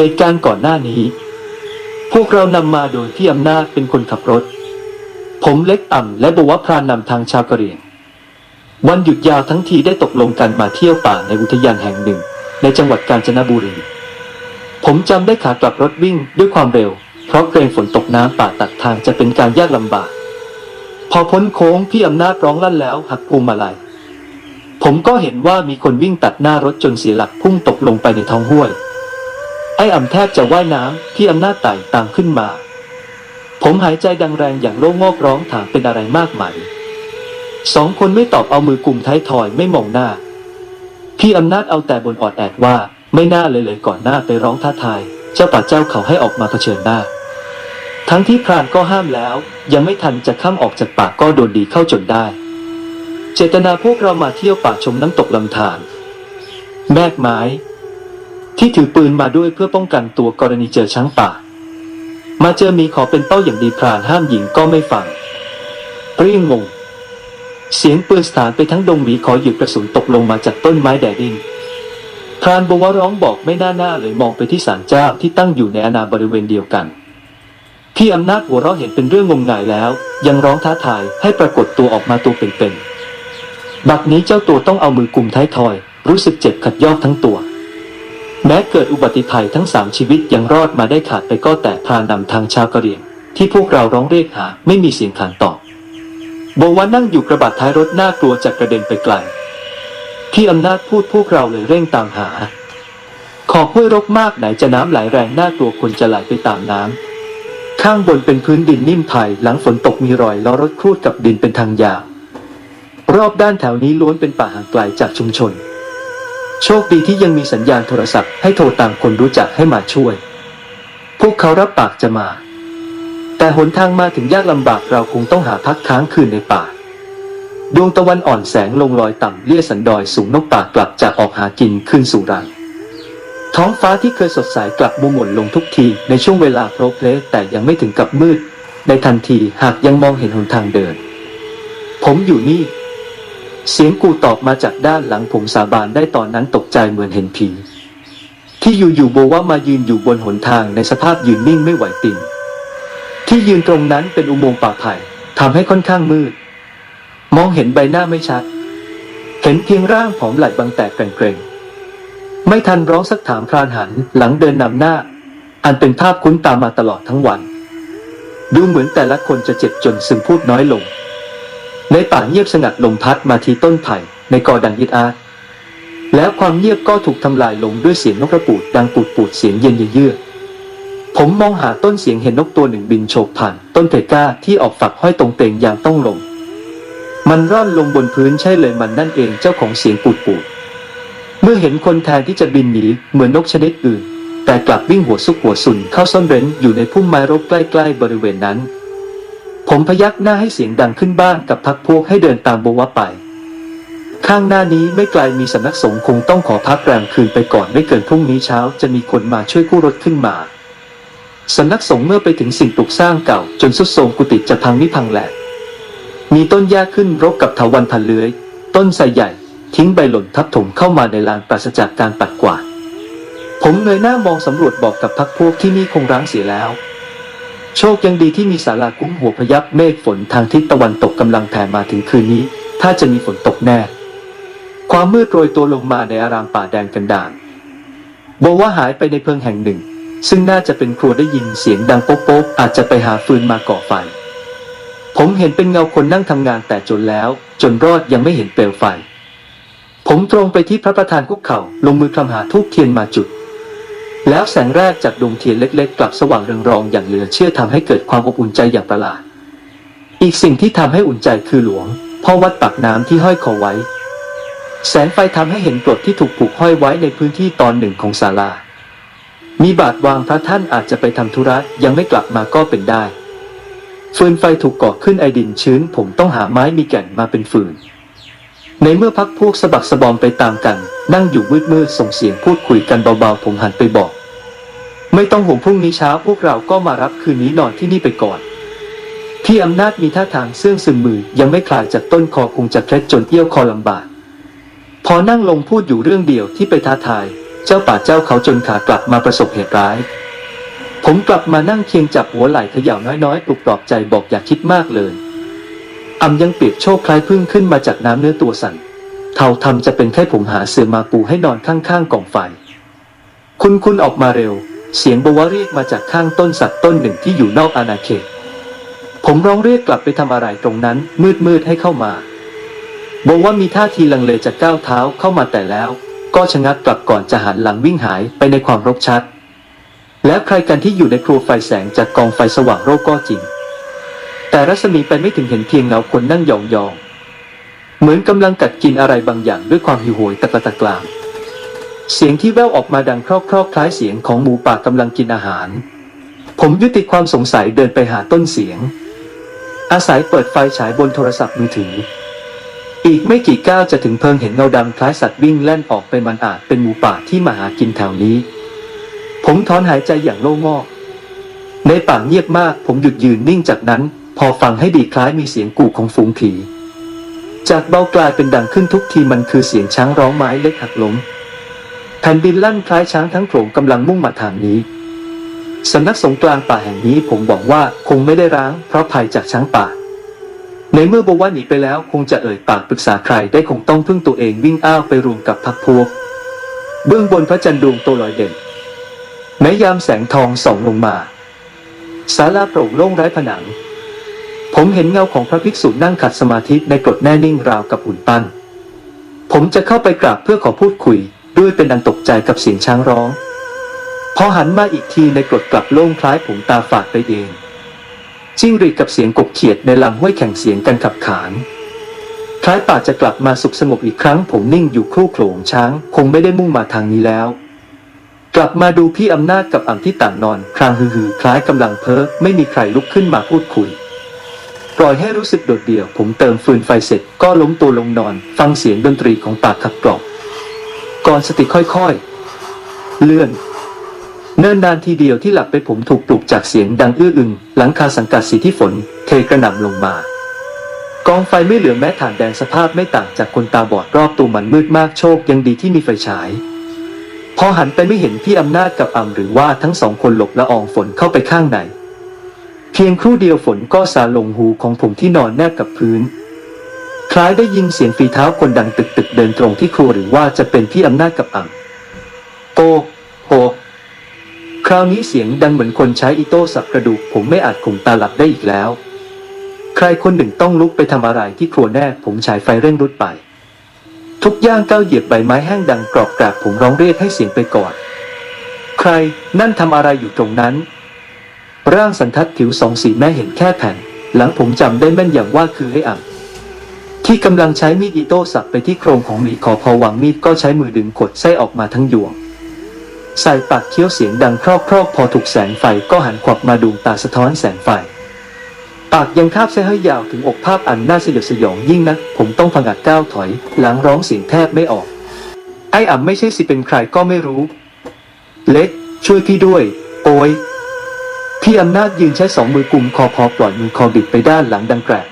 เหตุการณ์ก่อนหน้านี้ พวกเรานำมาโดยที่อำนาจเป็นคนขับรถ ผมเล็กอ่ำและบวพรานนำทางชาวกะเหรี่ยง วันหยุดยาวทั้งทีได้ตกลงกันมาเที่ยวป่าในอุทยานแห่งหนึ่ง ในจังหวัดกาญจนบุรี ผมจำได้ขากลับรถวิ่งด้วยความเร็ว เพราะเกรงฝนตกน้ำป่าตัดทางจะเป็นการยากลำบาก พอพ้นโค้งพี่อำนาจร้องลั่นแล้วหักพวงมาลัยผมก็เห็นว่ามีคนวิ่งตัดหน้ารถจนเสียหลักพุ่งตกลงไปในท้องห้วย ไอ้อ่ำแทบจะว่ายน้ำพี่อำนาจไต่ตามขึ้นมา ผมหายใจดังแรงอย่างโล่งอกร้องถามเป็นอะไรมากไหมสองคนไม่ตอบเอามือกลุ่มท้ายทอยไม่มองหน้า พี่อำนาจเอาแต่บนออดแอดว่าไม่น่าเลยเลยก่อนหน้าไปร้องท้าทาย เจ้าป่าเจ้าเขาให้ออกมาเผชิญหน้า ทั้งที่พรานก็ห้ามแล้ว ยังไม่ทันจะข้ามออกจากป่าก็โดนดีเข้าจนได้ เจตนาพวกเรามาเที่ยวป่าชมน้ำตกลำธารแมกไม้ ที่ถือปืนมาด้วยเพื่อป้องกันตัวกรณีเจอช้างป่า มาเจอมีขอเป็นเป้าอย่างดีพรานห้ามหญิงก็ไม่ฟังเปรี้ยงงง เสียงปืนสถานไปทั้งดงหมีขอหยุดกระสุนตกลงมาจากต้นไม้แดดดิ้งพรานบวร้องบอกไม่น่าหน้าเลยมองไปที่ศาลเจ้าที่ตั้งอยู่ในอาณาบริเวณเดียวกัน พี่อำนาจหัวเราะเห็นเป็นเรื่องงมงายแล้ว ยังร้องท้าทายให้ปรากฏตัวออกมาตัวเป็นๆบัดนี้เจ้าตัวต้องเอามือกุมท้ายทอย รู้สึกเจ็บขัดยอกทั้งตัว แม้เกิดอุบัติภัยทั้งสามชีวิตยังรอดมาได้ขาดไปก็แต่พรานนำทางชาวกะเหรี่ยง ที่พวกเราร้องเรียกหาไม่มีเสียงขานตอบโบวันนั่งอยู่กระบะท้ายรถน่ากลัวจะกกระเด็นไปไกลพี่อำนาจพูดพวกเราเลยเร่งตามหา ขอบห้วยรกมากไหนจะน้ำไหลแรงน่ากลัวคนจะไหลไปตามน้ำข้างบนเป็นพื้นดินนิ่มไผ่หลังฝนตกมีรอยล้อรถครูดกับดินเป็นทางยาวรอบด้านแถวนี้ล้วนเป็นป่าห่างไกลจากชุมชน โชคดีที่ยังมีสัญญาณโทรศัพท์ให้โทรตามคนรู้จักให้มาช่วย พวกเขารับปากจะมา แต่หนทางมาถึงยากลำบากเราคงต้องหาพักค้างคืนในป่า ดวงตะวันอ่อนแสงลงลอยต่ำเลี่ยสันดอยสูงนกป่ากลับจากออกหากินคืนสู่รังท้องฟ้าที่เคยสดใสกลับมัวหม่นลงทุกทีในช่วงเวลาโพลเพลแต่ยังไม่ถึงกับมืด ในทันทีหากยังมองเห็นหนทางเดิน ผมอยู่นี่ เสียงกูตอบมาจากด้านหลังผมสาบานได้ตอนนั้นตกใจเหมือนเห็นผี ที่อยู่ๆโบว่ามายืนอยู่บนหนทางในสภาพยืนนิ่งไม่ไหวติงที่ยืนตรงนั้นเป็นอุโมงค์ป่าไผ่ทำให้ค่อนข้างมืด มองเห็นใบหน้าไม่ชัด เห็นเพียงร่างผอมไหลบางแตกเกรงๆไม่ทันร้องสักถามพรานหันหลังเดินนำหน้า อันเป็นภาพคุ้นตามมาตลอดทั้งวัน ดูเหมือนแต่ละคนจะเจ็บจนซึมพูดน้อยลง ในป่าเงียบสงัดลมพัดมาที่ต้นไผ่ในกอดังยิดอาดแล้วความเงียบก็ถูกทำลายลงด้วยเสียงนกกระปูดดังปูดปูดเสียงเย็นเยือกผมมองหาต้นเสียงเห็นนกตัวหนึ่งบินโฉบผ่าน ต้นเพก้าที่ออกฝักห้อยตรงเตงอย่างต้องลง มันร่อนลงบนพื้นใช่เลยมันนั่นเองเจ้าของเสียงปูดปูด เมื่อเห็นคนแทนที่จะบินหนีเหมือนนกชนิดอื่น แต่กลับวิ่งหัวซุกหัวสุนเข้าซ่อนเร้นอยู่ในพุ่มไม้รกใกล้ๆบริเวณนั้น ผมพยักหน้าให้เสียงดังขึ้นบ้างกับพักพวกให้เดินตามโบวไป ข้างหน้านี้ไม่ไกลมีสำนักสงฆ์คงต้องขอพักแรมคืนไปก่อนไม่เกินพรุ่งนี้เช้าจะมีคนมาช่วยกู้รถขึ้นมาสำนักสงฆ์เมื่อไปถึงสิ่งปลูกสร้างเก่า จนสุดโทรมกุฏิจะพังไม่พังแหลกมีต้นหญ้าขึ้นรกกับเถาวันพันเลื้อย ต้นไทรใหญ่ ทิ้งใบหล่นทับถมเข้ามาในลานปราศจากการปัดกวาดผมเงยหน้ามองสำรวจบอกกับพักพวกที่นี่คงร้างเสียแล้ว โชคยังดีที่มีศาลาคุ้มหัวพยับเมฆฝนทางทิศตะวันตกกำลังแผ่มาถึงคืนนี้ ถ้าจะมีฝนตกแน่ ความมืดโรยตัวลงมาในอารามป่าแดงกันดารบอกว่าหายไปในเพิงแห่งหนึ่ง ซึ่งน่าจะเป็นครัวได้ยินเสียงดังโป๊กโป๊กอาจจะไปหาฟืนมาก่อไฟ ผมเห็นเป็นเงาคนนั่งทำงานแต่จนแล้ว จนรอดยังไม่เห็นเปลวไฟ ผมตรงไปที่พระประธานคุกเข่าลงมือคลำหาทูบเทียนมาจุด แล้วแสงแรกจากดวงเทียนเล็ก ๆ กลับสว่างเรืองรองอย่างเหลือเชื่อทำให้เกิดความอบอุ่นใจอย่างประหลาด อีกสิ่งที่ทำให้อุ่นใจคือหลวงพ่อวัดปากน้ำที่ห้อยคอไว้ แสงไฟทำให้เห็นกรดที่ถูกผูกห้อยไว้ในพื้นที่ตอนหนึ่งของศาลา มีบาทวางพระท่านอาจจะไปทำธุระยังไม่กลับมาก็เป็นได้ฟืนไฟถูกก่อขึ้นไอดินชื้น ผมต้องหาไม้มีแก่นมาเป็นฟืน ในเมื่อพักพวกสะบักสะบอมไปตามกัน นั่งอยู่มืดๆส่งเสียงพูดคุยกันเบาๆ ผมหันไปบอก ไม่ต้องห่วงพรุ่งนี้เช้าพวกเราก็มารับคืนนี้นอนที่นี่ไปก่อน พี่อำนาจมีท่าทางเสื่องซึมมือยังไม่คลายจากต้นคอคงจะเคล็ดจนเอี้ยวคอลำบาก พอนั่งลงพูดอยู่เรื่องเดียวที่ไปท้าทาย เจ้าป่าเจ้าเขาจนขากลับมาประสบเหตุร้าย ผมกลับมานั่งเคียงจับหัวไหล่เขย่าน้อยๆปลุกปลอบใจบอกอย่าคิดมากเลยอำยังเปียกโชคคล้ายพึ่งขึ้นมาจากน้ำเนื้อตัวสั่น เท่าทำจะเป็นแค่ผมหาเสื่อมาปูให้นอนข้างๆกองไฟ คุณคุณออกมาเร็ว เสียงบวะเรียกมาจากข้างต้นสัตว์ต้นหนึ่งที่อยู่นอกอาณาเขต ผมร้องเรียกกลับไปทำอะไรตรงนั้น มืดมืดๆให้เข้ามาบอกว่ามีท่าทีลังเลจะก้าวเท้าเข้ามาแต่แล้ว ก็ชะงักกลับก่อนจะหันหลังวิ่งหายไปในความรกชัด แล้วใครกันที่อยู่ในครัวไฟแสงจากกองไฟสว่างโรคก็จริง แต่รัศมีไปไม่ถึงเห็นเพียงเงาคนนั่งยองๆ เหมือนกำลังกัดกินอะไรบางอย่างด้วยความหิวโหยตะกะตะกลางเสียงที่แว่วออกมาดังครอกๆคล้ายเสียงของหมูป่ากำลังกินอาหาร ผมยุติความสงสัยเดินไปหาต้นเสียง อาศัยเปิดไฟฉายบนโทรศัพท์มือถือ อีกไม่กี่ก้าวจะถึงเพิงเห็นเงาดำคล้ายสัตว์วิ่งแล่นออกไปมันอาจเป็นหมูป่าที่มาหากินแถวนี้ ผมถอนหายใจอย่างโล่งอก ในป่าเงียบมากผมหยุดยืนนิ่งจากนั้น พอฟังให้ดีคล้ายมีเสียงกู่ของฝูงผี จากเบากลายเป็นดังขึ้นทุกทีมันคือเสียงช้างร้องไม้เล็กหักล้มแผ่นดินลั่นคล้ายช้างทั้งโขลงกำลังมุ่งมาทางนี้สำนักสงฆ์กลางป่าแห่งนี้ผมบอกว่าคงไม่ได้ร้างเพราะภัยจากช้างป่า ในเมื่อบอกว่าหนีไปแล้วคงจะเอ่ยปากปรึกษาใครได้คงต้องพึ่งตัวเองวิ่งอ้าวไปรวมกับพักพวก เบื้องบนพระจันทร์ดวงโตลอยเด่นแม้ยามแสงทองส่องลงมาศาลาโปร่งโล่งไร้ผนัง ผมเห็นเงาของพระภิกษุนั่งขัดสมาธิในกรดแน่นิ่งราวกับหุ่นปั้น ผมจะเข้าไปกราบเพื่อขอพูดคุย ด้วยเป็นอันตกใจกับเสียงช้างร้อง พอหันมาอีกทีในกรดกลับโล่งคล้ายผมตาฝาดไปเอง จิ้งหรีดกับเสียงกบเขียดในลำห้วยแข่งเสียงกันขับขาน คล้ายป่าจะกลับมาสุขสงบอีกครั้ง ผมนิ่งอยู่ครู่โขลงช้าง คงไม่ได้มุ่งมาทางนี้แล้ว กลับมาดูพี่อำนาจกับอ่ำที่ต่างนอน ครางฮือคล้ายกำลังเพ้อไม่มีใครลุกขึ้นมาพูดคุย ปล่อยให้รู้สึกโดดเดี่ยว ผมเติมฟืนไฟเสร็จก็ล้มตัวลงนอน ฟังเสียงดนตรีของป่าขับกล่อมก่อนสติค่อยๆ เลื่อนเนิ่นนานทีเดียวที่หลับไปผมถูกปลุกจากเสียงดังอื้ออึง หลังคาสังกัดสีที่ฝน เทกระหน่ำลงมา กองไฟไม่เหลือแม้ฐานแดงสภาพไม่ต่างจากคนตาบอดรอบตัวมันมืดมากโชคยังดีที่มีไฟฉาย พอหันไปไม่เห็นพี่อำนาจกับอ่ำหรือว่าทั้งสองคนหลบละอองฝนเข้าไปข้างใน พียงครู่เดียวฝนก็สาลงหูของผมที่นอนแนบกับพื้น คล้ายได้ยินเสียงฝีเท้าคนดังตึกตึกๆเดินตรงที่ครัวหรือว่าจะเป็นพี่อำนาจกับอ่ำโตโหคราวนี้เสียงดังเหมือนคนใช้อิโต้สับกระดูก ผมไม่อาจข่มตาหลับได้อีกแล้ว ใครคนหนึ่งต้องลุกไปทำอะไรที่ครัวแน่ ผมฉายไฟเร่งรุดไป ทุกย่างก้าวเหยียบใบไม้แห้งดังกรอบกราบผมร้องเรียกให้เสียงไปก่อน ใครนั่นทำอะไรอยู่ตรงนั้น ร่างสันทัดผิวสองสีแม่เห็นแค่แผ่น หลังผมจำได้แม่นอย่างว่าคือไอ้อ่ำที่กำลังใช้มีดอิโต้สับไปที่โครงของหมีขอพอวางมีดก็ใช้มือดึงกดไส้ออกมาทั้งยวง ใส่ปากเคี้ยวเสียงดังครอกครอกๆพอถูกแสงไฟก็หันขวับมาดูตาสะท้อนแสงไฟ ปากยังคาบเส้นให้ยาวถึงอกภาพอันน่าสยดสยองยิ่งนักผมต้องพังอาจก้าวถอย หลังร้องเสียงแทบไม่ออก ไอ้อ่ำไม่ใช่สิเป็นใครก็ไม่รู้ เล็กช่วยพี่ด้วย โอ้ย พี่อำนาจยืนใช้สองมือกุมคอพอปล่อยมือคอบิดไปด้านหลังดังแกรก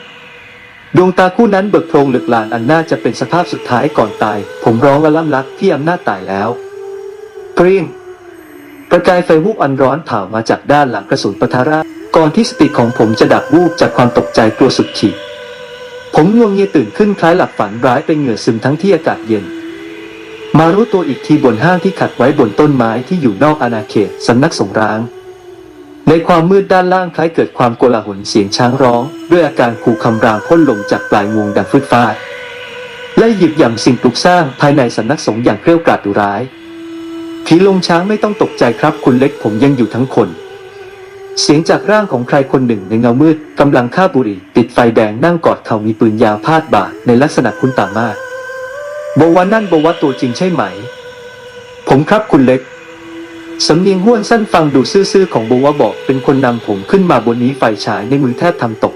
ดวงตาคู่นั้นเบิกโพรงเหลือกลานอันน่าจะเป็นสภาพสุดท้ายก่อนตาย ผมร้องและล่ำลักพี่อำนาจตายแล้วเกรียงประกายไฟวูบอันร้อนเผามาจากด้านหลังกระสุนปะทะราก่อนที่สติของผมจะดับวูบจากความตกใจกลัวสุดขีดผมงวงเงียตื่นขึ้นคล้ายหลับฝันร้ายเป็นเหงื่อซึมทั้งที่อากาศเย็น มารู้ตัวอีกทีบนห้างที่ขัดไว้บนต้นไม้ที่อยู่นอกอาณาเขตสำนักสงร้าง ในความมืดด้านล่างคล้ายเกิดความโกลาหลเสียงช้างร้อง ด้วยอาการขู่คำรามพ่นลมจากปลายงวงดังฟืดฟาด และหยิบย่ำสิ่งปลูกสร้างภายในสำนักสงฆ์อย่างเครี้ยวกราดดุร้ายผีลงช้างไม่ต้องตกใจครับคุณเล็กผมยังอยู่ทั้งคน เสียงจากร่างของใครคนหนึ่งในเงามืดกำลังฆ่าบุรีติดไฟแดงนั่งกอดเขามีปืนยาวพาดบ่าในลักษณะคุ้นตามากบวานั่นบว่าตัวจริงใช่ไหม ผมครับคุณเล็ก สำเนียงห้วนสั้นฟังดูซื่อๆของโบวบอกเป็นคนนำผมขึ้นมาบนนี้ไฟฉายในมือแทบทำตก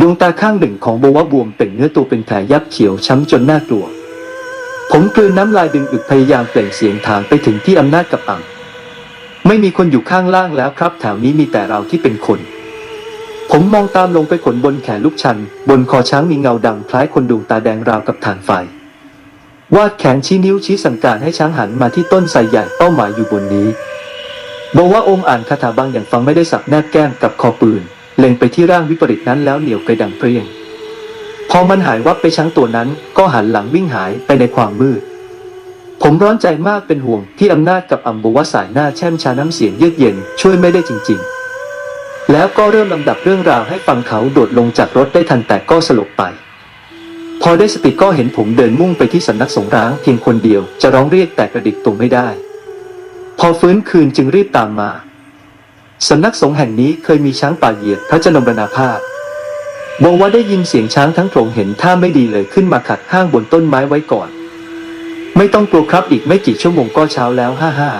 ดวงตาข้างหนึ่งของโบวบวมเป็นเนื้อตัวเป็นแผลยับเขียวช้ำจนน่ากลัว ผมกลืนน้ำลายดึงอึกพยายามเปล่งเสียงถามไปถึงที่อำนาจกับอ่ำไม่มีคนอยู่ข้างล่างแล้วครับแถวนี้มีแต่เราที่เป็นคน ผมมองตามลงไปขนบนแขนลูกชัน บนคอช้างมีเงาดำคล้ายคนดวงตาแดงราวกับฐานไฟ วาดแขนชี้นิ้วชี้สั่งการให้ช้างหันมาที่ต้นไทรใหญ่เป้าหมายอยู่บนนี้บอกว่าองค์อ่านคาถาบางอย่างฟังไม่ได้สับแนบแก้มกับคอปืน เล็งไปที่ร่างวิปริตนั้นแล้วเหนียวไกดังเปรี้ยง พอมันหายวับไปช้างตัวนั้นก็หันหลังวิ่งหายไปในความมืด ผมร้อนใจมากเป็นห่วงที่อำนาจกับอัมบวสายหน้าแช่มชาน้ำเสียงเยือกเย็นช่วยไม่ได้จริง ๆ แล้วก็เริ่มลำดับเรื่องราวให้ฟังเขาโดดลงจากรถได้ทันแต่ก็สลบไป พอได้สติก็เห็นผมเดินมุ่งไปที่สำนักสงร้างเพียงคนเดียวจะร้องเรียกแต่กระดิกตัวไม่ได้ พอฟื้นคืนจึงรีบตามมาสำนักสงฆ์แห่งนี้เคยมีช้างป่าเหยียบพระเจนมรณภาพบอกว่าได้ยินเสียงช้างทั้งโขลงเห็นท่าไม่ดีเลยขึ้นมาขัดห้างบนต้นไม้ไว้ก่อน ไม่ต้องกลัวครับอีกไม่กี่ชั่วโมงก็เช้าแล้วห้าห้า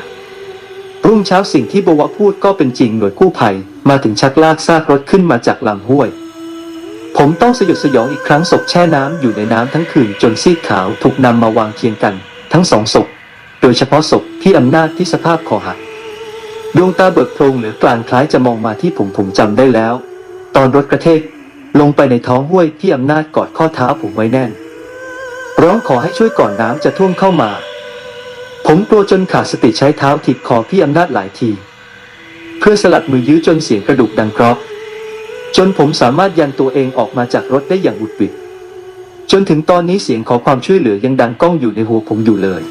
รุ่งเช้าสิ่งที่บวะพูดก็เป็นจริงหน่วยกู้ภัย มาถึงชักลากซากรถขึ้นมาจากลำห้วย ผมต้องสยดสยองอีกครั้งศพแช่น้ำอยู่ในน้ำทั้งคืนจนซีดขาวถูกนำมาวางเคียงกัน ทั้งสองศพ โดยเฉพาะศพที่อำนาจที่สภาพคอหักดวงตาเบิกโพรงเหลือกลางคล้ายจะมองมาที่ผมผมจำได้แล้ว ตอนรถกระเทกลงไปในท้องห้วยที่อำนาจกอดข้อเท้าผมไว้แน่น ร้องขอให้ช่วยก่อนน้ำจะท่วมเข้ามา ผมกลัวจนขาดสติใช้เท้าถีบคอพี่อำนาจหลายที เพื่อสลัดมือยื้อจนเสียงกระดูกดังกรอบ จนผมสามารถยันตัวเองออกมาจากรถได้อย่างบุดบิด จนถึงตอนนี้เสียงขอความช่วยเหลือยังดังก้องอยู่ในหัวผมอยู่เลย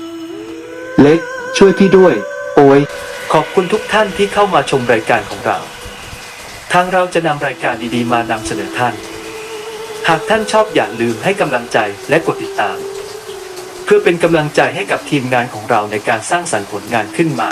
เล็ก ช่วยพี่ด้วย โอ้ยขอบคุณทุกท่านที่เข้ามาชมรายการของเรา ทางเราจะนำรายการดีๆ มานำเสนอท่าน หากท่านชอบอย่าลืมให้กำลังใจและกดติดตาม เพื่อเป็นกำลังใจให้กับทีมงานของเราในการสร้างสรรค์ผลงานขึ้นมา